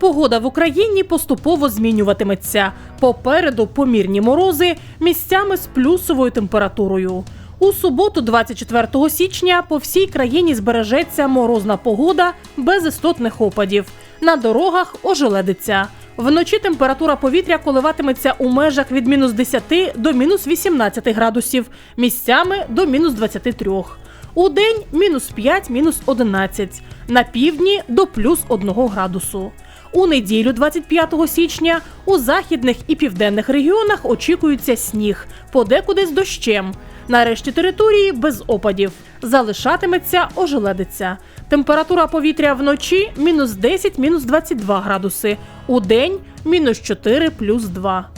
Погода в Україні поступово змінюватиметься. Попереду помірні морози місцями з плюсовою температурою. У суботу, 24 січня, по всій країні збережеться морозна погода без істотних опадів. На дорогах ожеледиться. Вночі температура повітря коливатиметься у межах від мінус 10 до мінус 18 градусів, місцями до мінус 23. У день мінус 5, мінус 11. На півдні до плюс 1 градусу. У неділю, 25 січня, у західних і південних регіонах очікується сніг, подекуди з дощем. На решті території без опадів. Залишатиметься ожеледиця. Температура повітря вночі мінус 10, мінус 22 градуси. У день мінус 4, плюс 2.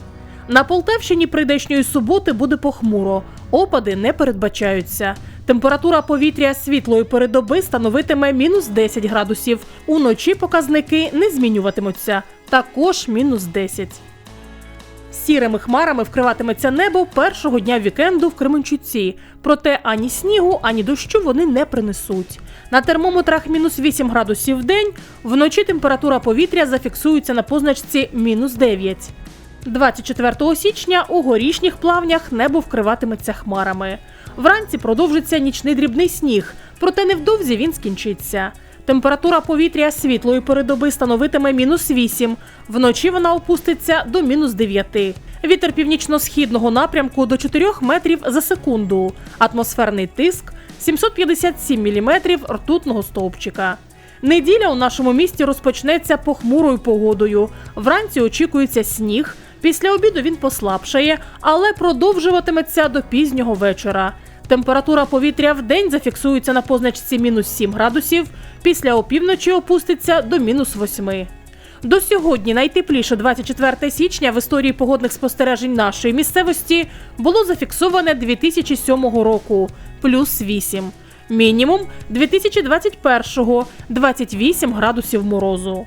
На Полтавщині прийдешньої суботи буде похмуро. Опади не передбачаються. Температура повітря світлої передоби становитиме мінус 10 градусів. Уночі показники не змінюватимуться. Також мінус 10. Сірими хмарами вкриватиметься небо першого дня вікенду в Кременчуці. Проте ані снігу, ані дощу вони не принесуть. На термометрах мінус 8 градусів в день, вночі температура повітря зафіксується на позначці мінус 9. 24 січня у горішніх плавнях небо вкриватиметься хмарами. Вранці продовжиться нічний дрібний сніг, проте невдовзі він скінчиться. Температура повітря світлої передоби становитиме мінус 8, вночі вона опуститься до мінус 9. Вітер північно-східного напрямку до 4 метрів за секунду. Атмосферний тиск 757 міліметрів ртутного стовпчика. Неділя у нашому місті розпочнеться похмурою погодою. Вранці очікується сніг. Після обіду він послабшає, але продовжуватиметься до пізнього вечора. Температура повітря в день зафіксується на позначці мінус 7 градусів, після опівночі опуститься до мінус 8. До сьогодні найтепліше 24 січня в історії погодних спостережень нашої місцевості було зафіксоване 2007 року плюс 8. Мінімум 2021 28 градусів морозу.